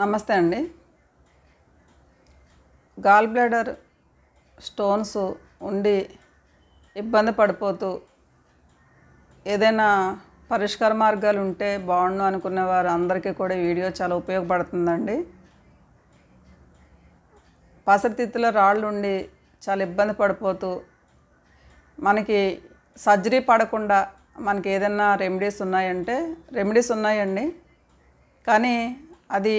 నమస్తే అండి. Gall bladder stones ఉండి ఇబ్బంది పడిపోతూ ఏదైనా పరిష్కార మార్గాలు ఉంటే బాగుండు అనుకునే వారు అందరికీ కూడా వీడియో చాలా ఉపయోగపడుతుందండి. పసరితిత్తుల రాళ్ళు ఉండి చాలా ఇబ్బంది పడిపోతూ మనకి సర్జరీ పడకుండా మనకి ఏదైనా రెమెడీస్ ఉన్నాయంటే రెమెడీస్ ఉన్నాయండి. కానీ అది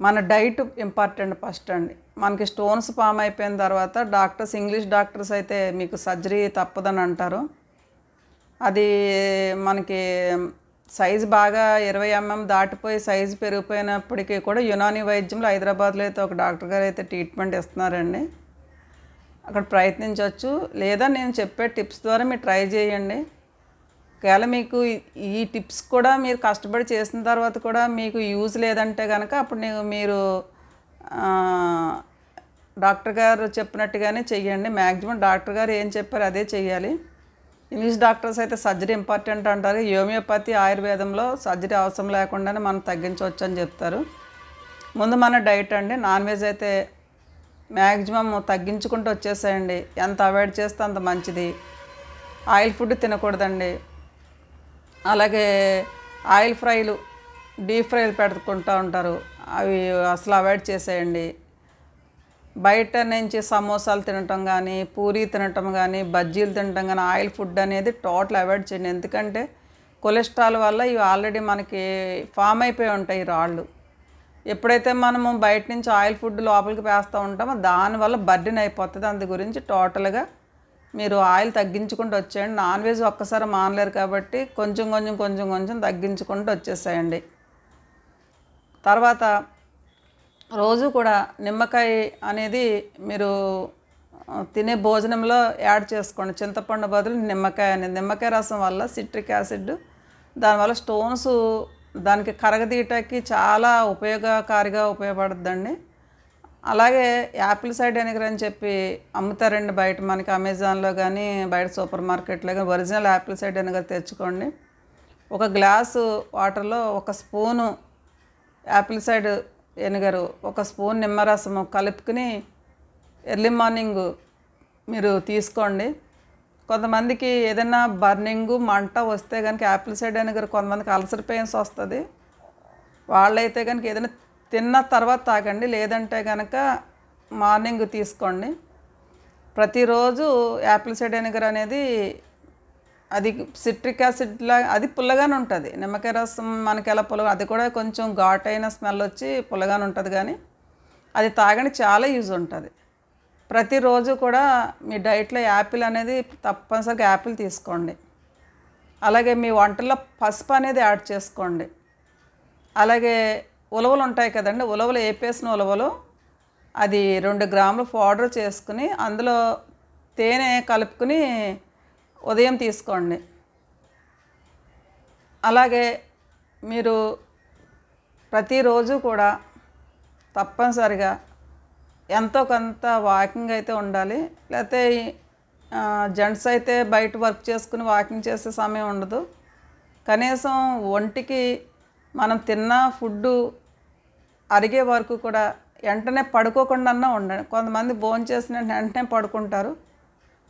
మన డైట్ ఇంపార్టెంట్ ఫస్ట్ అండి. మనకి స్టోన్స్ ఫామ్ అయిపోయిన తర్వాత డాక్టర్స్ ఇంగ్లీష్ డాక్టర్స్ అయితే మీకు సర్జరీ తప్పదని అంటారు. అది మనకి సైజు బాగా ఇరవై ఎంఎం దాటిపోయి సైజు పెరిగిపోయినప్పటికీ కూడా యునాని వైద్యంలో హైదరాబాద్లో అయితే ఒక డాక్టర్ గారు అయితే ట్రీట్మెంట్ ఇస్తున్నారండి. అక్కడ ప్రయత్నించవచ్చు. లేదా నేను చెప్పే టిప్స్ ద్వారా మీరు ట్రై చేయండి. ఒకవేళ మీకు ఈ- టిప్స్ కూడా మీరు కష్టపడి చేసిన తర్వాత కూడా మీకు యూజ్ లేదంటే కనుక అప్పుడు నేను మీరు డాక్టర్ గారు చెప్పినట్టుగానే చెయ్యండి. మ్యాక్సిమం డాక్టర్ గారు ఏం చెప్పారు అదే చెయ్యాలి. ఇంగ్లీష్ డాక్టర్స్ అయితే సర్జరీ ఇంపార్టెంట్ అంటారు. హోమియోపతి ఆయుర్వేదంలో సర్జరీ అవసరం లేకుండానే మనం తగ్గించవచ్చు అని చెప్తారు. ముందు మన డైట్ అండి. నాన్ వెజ్ అయితే మ్యాక్సిమం తగ్గించుకుంటూ వచ్చేసేయండి. ఎంత అవాయిడ్ చేస్తే అంత మంచిది. ఆయిల్ ఫుడ్ తినకూడదండి. అలాగే ఆయిల్ ఫ్రైలు డీప్ ఫ్రైలు పెట్టుకుంటూ ఉంటారు. అవి అసలు అవాయిడ్ చేసేయండి. బయట నుంచి సమోసాలు తినటం కానీ పూరీ తినటం కానీ బజ్జీలు తినటం కానీ ఆయిల్ ఫుడ్ అనేది టోటల్ అవాయిడ్ చేయండి. ఎందుకంటే కొలెస్ట్రాల్ వల్ల ఇవి ఆల్రెడీ మనకి ఫామ్ అయిపోయి ఉంటాయి రాళ్ళు. ఎప్పుడైతే మనము బయట నుంచి ఆయిల్ ఫుడ్ లోపలికి వేస్తూ ఉంటామో దానివల్ల బర్డెన్ అయిపోతుంది. అందు గురించి టోటల్గా మీరు ఆయిల్ తగ్గించుకుంటూ వచ్చేయండి. నాన్ వెజ్ ఒక్కసారి మానలేరు కాబట్టి కొంచెం కొంచెం కొంచెం కొంచెం తగ్గించుకుంటూ వచ్చేసేయండి. తర్వాత రోజు కూడా నిమ్మకాయ అనేది మీరు తినే భోజనంలో యాడ్ చేసుకోండి. చింతపండు బదులు నిమ్మకాయ అనేది. నిమ్మకాయ రసం వల్ల సిట్రిక్ యాసిడ్ దానివల్ల స్టోన్స్ దానికి కరగదీయటానికి చాలా ఉపయోగకారిగా ఉపయోగపడుతుందండి అలాగే యాపిల్ సైడ్ వెనిగర్ అని చెప్పి అమ్ముతారండి బయట మనకి అమెజాన్లో కానీ బయట సూపర్ మార్కెట్లో కానీ ఒరిజినల్ యాపిల్ సైడ్ వెనిగర్ తెచ్చుకోండి. ఒక గ్లాసు వాటర్లో ఒక స్పూను యాపిల్ సైడ్ వెనిగరు ఒక స్పూన్ నిమ్మరసము కలుపుకుని ఎర్లీ మార్నింగ్ మీరు తీసుకోండి. కొంతమందికి ఏదైనా బర్నింగ్ మంట వస్తే కనుక యాపిల్ సైడ్ వెనిగర్ కొంతమందికి అల్సర్ పెయిన్స్ వస్తుంది. వాళ్ళైతే కనుక ఏదైనా తిన్న తర్వాత తాగండి లేదంటే కనుక మార్నింగ్ తీసుకోండి. ప్రతిరోజు యాపిల్ సైడ్ వెనిగర్ అనేది అది సిట్రిక్ యాసిడ్లా అది పుల్లగానే ఉంటుంది. నిమ్మకాయ రసం మనకి ఎలా పుల్లగా అది కూడా కొంచెం ఘాటైన స్మెల్ వచ్చి పుల్లగానే ఉంటుంది కానీ అది తాగని చాలా యూజ్ ఉంటుంది. ప్రతిరోజు కూడా మీ డైట్లో యాపిల్ అనేది తప్పనిసరిగా యాపిల్ తీసుకోండి. అలాగే మీ వంటల్లో పసుపు అనేది యాడ్ చేసుకోండి. అలాగే ఉలవలు ఉంటాయి కదండి ఉలవలు వేపేసిన ఉలవలు. అది రెండు గ్రాములు పౌడర్ చేసుకుని అందులో తేనె కలుపుకుని ఉదయం తీసుకోండి. అలాగే మీరు ప్రతిరోజు కూడా తప్పనిసరిగా ఎంతో కొంత వాకింగ్ అయితే ఉండాలి. లేకపోతే జెంట్స్ అయితే బయట వర్క్ చేసుకుని వాకింగ్ చేసే సమయం ఉండదు. కనీసం ఒంటికి మనం తిన్న ఫుడ్డు అరిగే వరకు కూడా వెంటనే పడుకోకుండా ఉండండి కొంతమంది భోజనం చేసిన వెంటనే పడుకుంటారు.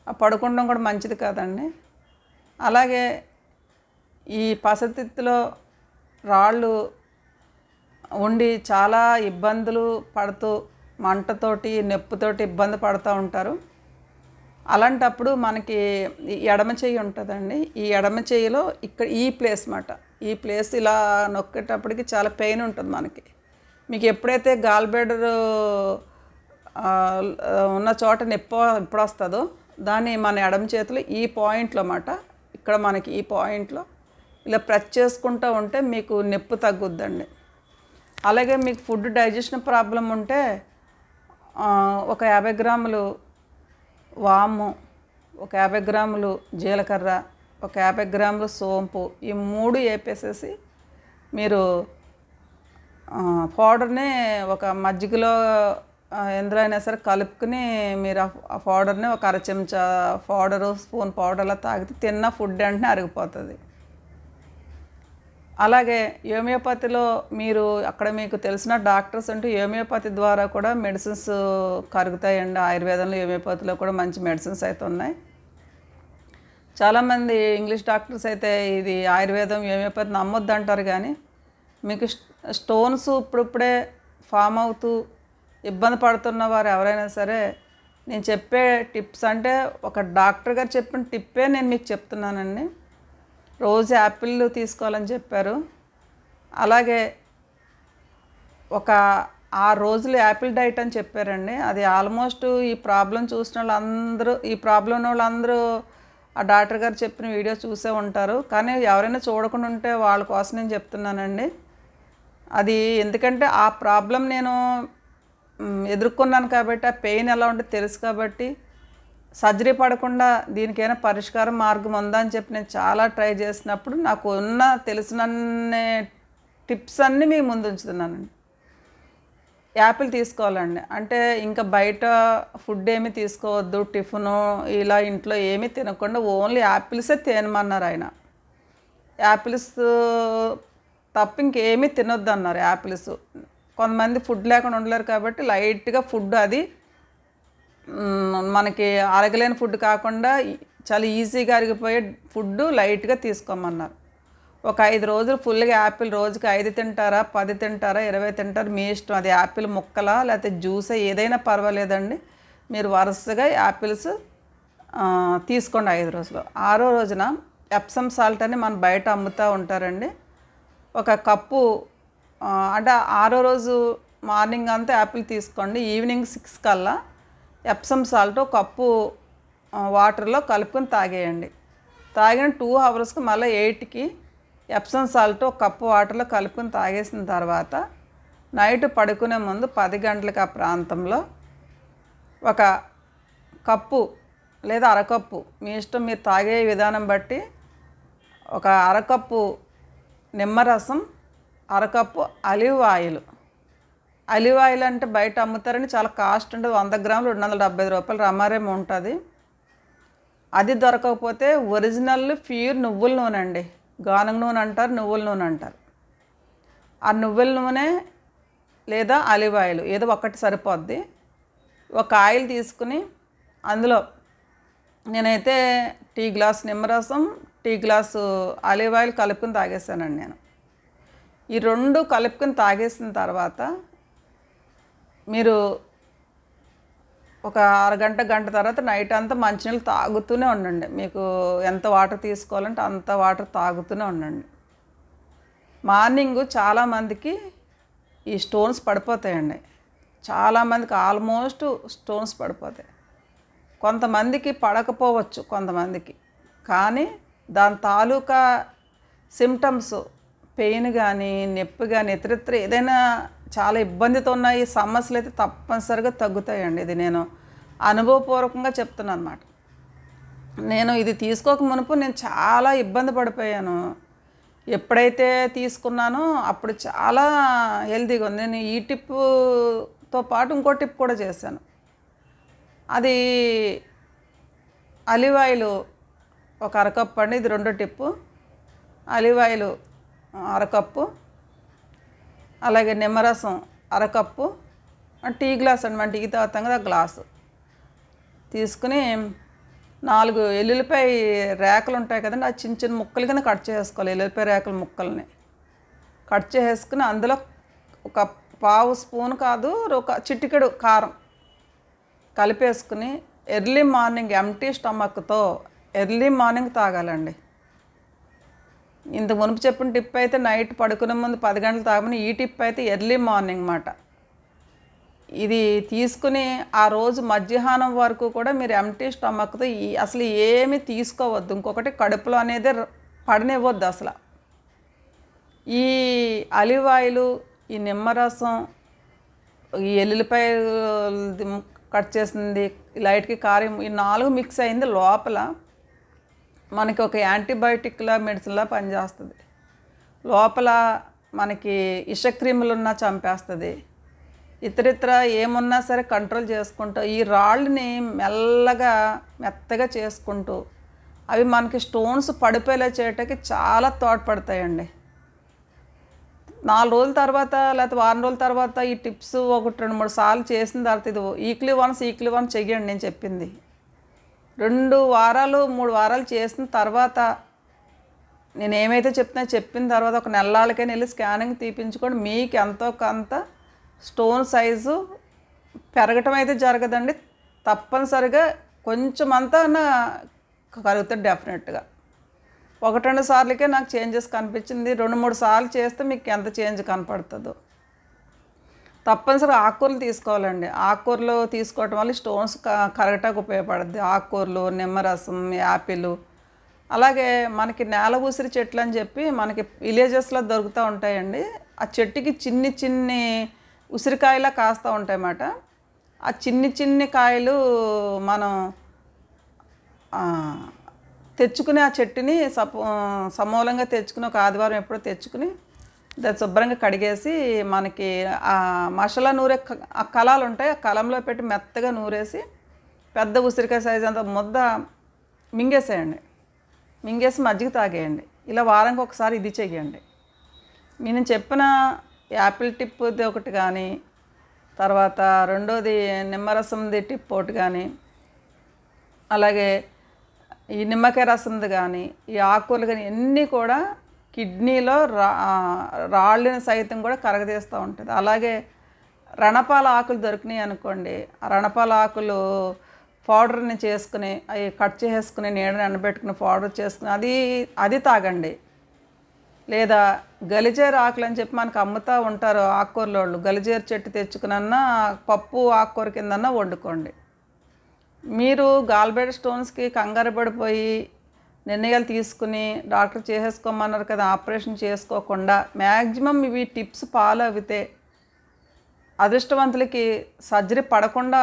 ఆ పడుకోవడం కూడా మంచిది కాదండి. అలాగే ఈ పసతిత్తులో రాళ్ళు ఉండి చాలా ఇబ్బందులు పడుతూ మంటతోటి నొప్పితోటి ఇబ్బంది పడుతూ ఉంటారు. అలాంటప్పుడు మనకి ఎడమ చెయ్యి ఉంటుందండి. ఈ ఎడమ చెయ్యిలో ఇక్కడ ఈ ప్లేస్ మాట. ఈ ప్లేస్ ఇలా నొక్కేటప్పటికి చాలా పెయిన్ ఉంటుంది మనకి. మీకు ఎప్పుడైతే గాల్ ఉన్న చోట నొప్పి ఎప్పుడు వస్తుందో దాన్ని మన ఎడమ చేతిలో ఈ పాయింట్లో అన్నమాట. ఇక్కడ మనకి ఈ పాయింట్లో ఇలా ప్రెస్ చేసుకుంటూ ఉంటే మీకు నొప్పి తగ్గుద్దండి. అలాగే మీకు ఫుడ్ డైజెషన్ ప్రాబ్లం ఉంటే ఒక యాభై గ్రాములు వాము ఒక యాభై గ్రాములు జీలకర్ర ఒక యాభై గ్రాములు సోంపు ఈ మూడు వేపేసేసి మీరు పౌడర్ని ఒక మజ్జిగలో ఆ, ఎందులో అయినా సరే కలుపుకుని మీరు ఆ- పౌడర్ని ఒక అర చెంచా పౌడరు స్పూన్ పౌడర్లో తాగితే తిన్న ఫుడ్ వెంటనే అరిగిపోతుంది. అలాగే హోమియోపతిలో మీరు అక్కడ మీకు తెలిసిన డాక్టర్స్ అంటూ హోమియోపతి ద్వారా కూడా మెడిసిన్స్ కరుగుతాయండి. ఆయుర్వేదంలో హోమియోపతిలో కూడా మంచి మెడిసిన్స్ అయితే ఉన్నాయి. చాలామంది ఇంగ్లీష్ డాక్టర్స్ అయితే ఇది ఆయుర్వేదం హోమియోపతి నమ్మొద్దు అంటారు కానీ మీకు స్టోన్స్ ఇప్పుడిప్పుడే ఫామ్ అవుతూ ఇబ్బంది పడుతున్న వారు ఎవరైనా సరే నేను చెప్పే టిప్స్ అంటే ఒక డాక్టర్ గారు చెప్పిన టిప్పే నేను మీకు చెప్తున్నానండి. రోజు యాపిల్ తీసుకోవాలని చెప్పారు. అలాగే ఒక ఆరు రోజులు యాపిల్ డైట్ అని చెప్పారండి. అది ఆల్మోస్ట్ ఈ ప్రాబ్లం చూసిన వాళ్ళందరూ ఈ ప్రాబ్లం ఉన్న వాళ్ళందరూ ఆ డాక్టర్ గారు చెప్పిన వీడియో చూసే ఉంటారు. కానీ ఎవరైనా చూడకుండా ఉంటే వాళ్ళ కోసం నేను చెప్తున్నానండి. అది ఎందుకంటే ఆ ప్రాబ్లం నేను ఎదుర్కొన్నాను కాబట్టి ఆ పెయిన్ ఎలా ఉంటుందో తెలుసు కాబట్టి సర్జరీ పడకుండా దీనికైనా పరిష్కారం మార్గం ఉందా అని చెప్పి నేను చాలా ట్రై చేసినప్పుడు నాకు ఉన్న తెలిసిన టిప్స్ అన్నీ మీ ముందు ఉంచుతున్నానండి. యాపిల్ తీసుకోవాలండి. అంటే ఇంకా బయట ఫుడ్ ఏమీ తీసుకోవద్దు టిఫిను ఇలా ఇంట్లో ఏమీ తినకుండా ఓన్లీ యాపిల్సే తినమన్నారు ఆయన. యాపిల్స్ తప్ప ఇంకేమీ తినొద్దు అన్నారు యాపిల్స్. కొంతమంది ఫుడ్ లేకుండా ఉండలేరు కాబట్టి లైట్గా ఫుడ్ అది మనకి అరగలేని ఫుడ్ కాకుండా చాలా ఈజీగా అరిగిపోయే ఫుడ్ లైట్గా తీసుకోమన్నారు. ఒక ఐదు రోజులు ఫుల్గా యాపిల్ రోజుకి ఐదు తింటారా పది తింటారా ఇరవై తింటారా మీ ఇష్టం. అది యాపిల్ ముక్కలా లేకపోతే జ్యూసా ఏదైనా పర్వాలేదండి. మీరు వరుసగా యాపిల్స్ తీసుకోండి ఐదు రోజులు. ఆరో రోజున ఎప్సమ్ సాల్ట్ అని మనం బయట అమ్ముతూ ఉంటారండి. ఒక కప్పు అంటే ఆరో రోజు మార్నింగ్ అంతా యాపిల్ తీసుకోండి. ఈవినింగ్ సిక్స్ కల్లా ఎప్సమ్ సాల్ట్ ఒక కప్పు వాటర్లో కలుపుకొని తాగేయండి. తాగిన టూ అవర్స్కి మళ్ళీ ఎయిట్కి ఎప్సన్ సాల్ట్ ఒక కప్పు వాటర్లో కలుపుకొని తాగేసిన తర్వాత నైట్ పడుకునే ముందు పది గంటలకు ఆ ప్రాంతంలో ఒక కప్పు లేదా అరకప్పు మీ ఇష్టం మీరు తాగే విధానం బట్టి ఒక అరకప్పు నిమ్మరసం అరకప్పు అలివ్ ఆయిల్. అలివ్ ఆయిల్ అంటే బయట అమ్ముతారని చాలా కాస్ట్ ఉంటుంది వంద గ్రాములు రెండు వందల డెబ్బై ఐదు రూపాయలు రమారేం ఉంటుంది. అది దొరకకపోతే ఒరిజినల్ ప్యూర్ నువ్వుల నూనె అండి. గానుగ నూనె అంటారు నువ్వుల నూనె అంటారు ఆ నువ్వుల నూనె లేదా ఆలివ్ ఆయిల్ ఏదో ఒకటి సరిపోద్ది. ఒక ఆయిల్ తీసుకుని అందులో నేనైతే టీ గ్లాస్ నిమ్మరసం టీ గ్లాసు ఆలివ్ ఆయిల్ కలుపుకుని తాగేసానండి నేను. ఈ రెండు కలుపుకుని తాగేసిన తర్వాత మీరు ఒక అరగంట గంట తర్వాత నైట్ అంతా మంచినీళ్ళు తాగుతూనే ఉండండి. మీకు ఎంత వాటర్ తీసుకోవాలంటే అంత వాటర్ తాగుతూనే ఉండండి. మార్నింగ్ చాలామందికి ఈ స్టోన్స్ పడిపోతాయండి. చాలామందికి ఆల్మోస్ట్ స్టోన్స్ పడిపోతాయి. కొంతమందికి పడకపోవచ్చు కొంతమందికి. కానీ దాని తాలూకా సిమ్టమ్స్ పెయిన్ కానీ నొప్పి కానీ ఇతరితర ఏదైనా చాలా ఇబ్బందితో ఉన్న ఈ సమస్యలు అయితే తప్పనిసరిగా తగ్గుతాయండి. ఇది నేను అనుభవపూర్వకంగా చెప్తున్నాను అనమాట నేను ఇది తీసుకోక మునుపు నేను చాలా ఇబ్బంది పడిపోయాను. ఎప్పుడైతే తీసుకున్నానో అప్పుడు చాలా హెల్తీగా ఉంది. నేను ఈ టిప్పుతో పాటు ఇంకో టిప్ కూడా చేశాను. అది అలివ్ ఆయిల్ ఒక అరకప్పు అండి. ఇది రెండో టిప్పు. అలివ్ ఆయిల్ అరకప్పు. అలాగే నిమ్మరసం అరకప్పు టీ గ్లాస్ అనమాట టీ తాగుతాం కదా గ్లాసు. తీసుకుని నాలుగు ఎల్లుల్లిపాయ రేకలు ఉంటాయి కదండి ఆ చిన్న చిన్న ముక్కలు కింద కట్ చేసుకోవాలి ఎల్లుల్లిపాయ రేకల ముక్కల్ని. కట్ చేసుకుని అందులో ఒక పావు స్పూన్ కాదు ఒక చిటికెడు కారం కలిపేసుకుని ఎర్లీ మార్నింగ్ ఎంటీ స్టమక్తో ఎర్లీ మార్నింగ్ తాగాలండి. ఇంత మునుపు చెప్పిన టిప్ అయితే నైట్ పడుకునే ముందు పది గంటలు తాగమని ఈ టిప్ అయితే ఎర్లీ మార్నింగ్ మాట. ఇది తీసుకుని ఆ రోజు మధ్యాహ్నం వరకు కూడా మీరు ఎంటీ స్టమక్తో ఈ అసలు ఏమి తీసుకోవద్దు. ఇంకొకటి కడుపులో అనేది పడనివ్వద్దు అసలు. ఈ అలివ్ ఆయిల్ ఈ నిమ్మరసం ఈ ఎల్లుల్లిపాయ కట్ చేసింది లైట్కి కారం ఈ నాలుగు మిక్స్ అయింది లోపల మనకి ఒక యాంటీబయోటిక్లా మెడిసిన్లా పనిచేస్తుంది. లోపల మనకి ఇషక్రిములు ఉన్నా చంపేస్తుంది. ఇతరితర ఏమున్నా సరే కంట్రోల్ చేసుకుంటూ ఈ రాళ్ళని మెల్లగా మెత్తగా చేసుకుంటూ అవి మనకి స్టోన్స్ పడిపోయేలా చేయటానికి చాలా తోడ్పడతాయండి. నాలుగు రోజుల తర్వాత లేకపోతే వారం రోజుల తర్వాత ఈ టిప్స్ ఒకటి రెండు మూడు సార్లు చేసిన తర్వాత ఇది ఈక్లీ వన్స్ ఈక్లీ వన్స్ చెయ్యండి నేను చెప్పింది. రెండు వారాలు మూడు వారాలు చేసిన తర్వాత నేను ఏమైతే చెప్తున్నా చెప్పిన తర్వాత ఒక నెలలకైనా వెళ్ళి స్కానింగ్ తీపించుకొని మీకు ఎంతో కొంత స్టోన్ సైజు పెరగటం అయితే జరగదండి. తప్పనిసరిగా కొంచెం అంతా కలుగుతుంది డెఫినెట్గా. ఒకటి రెండు సార్లకే నాకు చేంజెస్ కనిపించింది. రెండు మూడు సార్లు చేస్తే మీకు ఎంత చేంజ్ కనపడుతుందో. తప్పనిసరిగా ఆకుకూరలు తీసుకోవాలండి. ఆకుకూరలు తీసుకోవటం వల్ల స్టోన్స్ క- ఉపయోగపడుద్ది. ఆకుకూరలు నిమ్మరసం యాపిల్. అలాగే మనకి నేల ఉసిరి చెట్లు అని చెప్పి మనకి విలేజెస్లో దొరుకుతూ ఉంటాయండి. ఆ చెట్టుకి చిన్ని చిన్ని ఉసిరికాయలా కాస్తూ ఉంటాయన్నమాట. ఆ చిన్ని చిన్ని కాయలు మనం తెచ్చుకునే తెచ్చుకుని ఆ చెట్టుని సపో సమూలంగా తెచ్చుకుని ఒక ఆదివారం ఎప్పుడో తెచ్చుకుని దాన్ని శుభ్రంగా కడిగేసి మనకి ఆ మసాలా నూరే ఆ కలాలు ఉంటాయి. ఆ కలంలో పెట్టి మెత్తగా నూరేసి పెద్ద ఉసిరికాయ సైజ్ అంత ముద్ద మింగేసేయండి. మింగేసి మజ్జిగ తాగేయండి. ఇలా వారానికి ఒకసారి ఇది చెయ్యండి. నేను చెప్పిన యాపిల్ టిప్ది ఒకటి కానీ తర్వాత రెండోది నిమ్మరసంది టిప్ ఒకటి కానీ అలాగే ఈ నిమ్మకాయ రసంది కానీ ఈ ఆకుకూరలు కానీ అన్నీ కూడా కిడ్నీలో రా రాళ్ళని సైతం కూడా కరగదీస్తూ ఉంటుంది. అలాగే రణపాల ఆకులు దొరికినాయి అనుకోండి ఆ రణపాల ఆకులు పౌడర్ని చేసుకుని అవి కట్ చేసుకుని నీడని ఎండబెట్టుకుని పౌడర్ చేసుకుని అది అది తాగండి. లేదా గలిజేరు ఆకులు అని చెప్పి మనకు అమ్ముతూ ఉంటారు ఆకుకూరల వాళ్ళు గలిజేరు చెట్టు తెచ్చుకునన్నా పప్పు ఆకుకూర కిందన్నా వండుకోండి. మీరు గాల్బెడ్ స్టోన్స్కి కంగారు పడిపోయి నిర్ణయాలు తీసుకుని డాక్టర్ చేసేసుకోమన్నారు కదా ఆపరేషన్ చేసుకోకుండా మ్యాక్సిమం ఇవి టిప్స్ ఫాలో అవితే అదృష్టవంతులకి సర్జరీ పడకుండా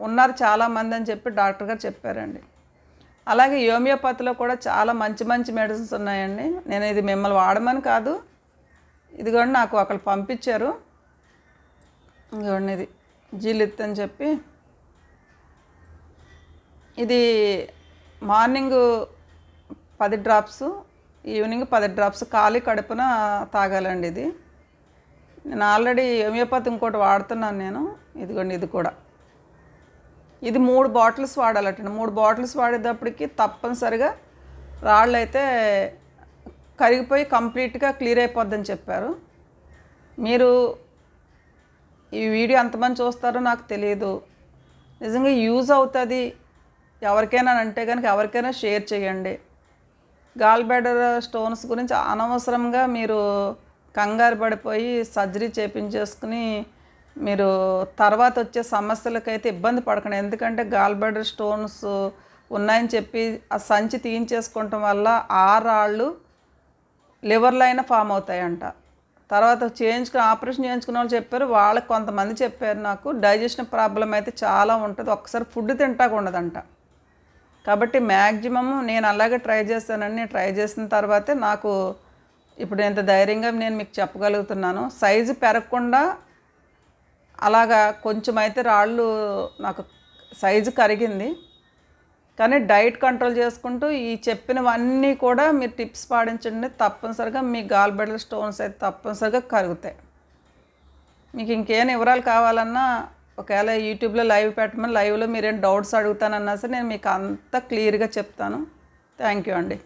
ఉన్నారు చాలామంది అని చెప్పి డాక్టర్ గారు చెప్పారండి. అలాగే హోమియోపతిలో కూడా చాలా మంచి మంచి మెడిసిన్స్ ఉన్నాయండి. నేను ఇది మిమ్మల్ని వాడమని కాదు. ఇదిగోండి నాకు ఒకళ్ళు పంపించారు. ఇదిగోండి ఇది జీలిత్ అని చెప్పి. ఇది మార్నింగ్ పది డ్రాప్స్ ఈవినింగ్ పది డ్రాప్స్ ఖాళీ కడుపున తాగాలండి ఇది. నేను ఆల్రెడీ హోమియోపతి ఇంకోటి వాడుతున్నాను నేను. ఇదిగోండి ఇది కూడా. ఇది మూడు బాటిల్స్ వాడాలటండి. మూడు బాటిల్స్ వాడేటప్పటికి తప్పనిసరిగా రాళ్ళు అయితే కరిగిపోయి కంప్లీట్గా క్లియర్ అయిపోద్దని చెప్పారు. మీరు ఈ వీడియో ఎంతమంది చూస్తారో నాకు తెలియదు నిజంగా యూజ్ అవుతుంది. ఎవరికైనా అంటే కనుక ఎవరికైనా షేర్ చేయండి. గాల్ స్టోన్స్ గురించి అనవసరంగా మీరు కంగారు పడిపోయి సర్జరీ చేపించేసుకుని మీరు తర్వాత వచ్చే సమస్యలకైతే ఇబ్బంది పడకండి. ఎందుకంటే గాల్ స్టోన్స్ ఉన్నాయని చెప్పి ఆ సంచి తీయించేసుకోవటం వల్ల ఆ రాళ్ళు లివర్లో అయినా ఫామ్ అవుతాయంట. తర్వాత చేయించుకుని ఆపరేషన్ చేయించుకున్న వాళ్ళు చెప్పారు వాళ్ళకి కొంతమంది చెప్పారు నాకు డైజెషన్ ప్రాబ్లం అయితే చాలా ఉంటుంది ఒక్కసారి ఫుడ్ తింటాక ఉండదంట. కాబట్టి మ్యాక్సిమము నేను అలాగే ట్రై చేస్తానని ట్రై చేసిన తర్వాతే నాకు ఇప్పుడు ఎంత ధైర్యంగా నేను మీకు చెప్పగలుగుతున్నాను సైజు పెరగకుండా అలాగా కొంచెం అయితే రాళ్ళు నాకు సైజు కరిగింది. కానీ డైట్ కంట్రోల్ చేసుకుంటూ ఈ చెప్పినవన్నీ కూడా మీరు టిప్స్ పాటించండి. తప్పనిసరిగా మీ గాల్ బెడల్ స్టోన్స్ అయితే తప్పనిసరిగా కరుగుతాయి. మీకు ఇంకేం వివరాలు కావాలన్నా ఒకవేళ యూట్యూబ్లో లైవ్ పెట్టమని లైవ్లో మీరేం డౌట్స్ అడుగుతానన్నా సరే నేను మీకు అంతా క్లియర్గా చెప్తాను. థ్యాంక్ యూ అండి.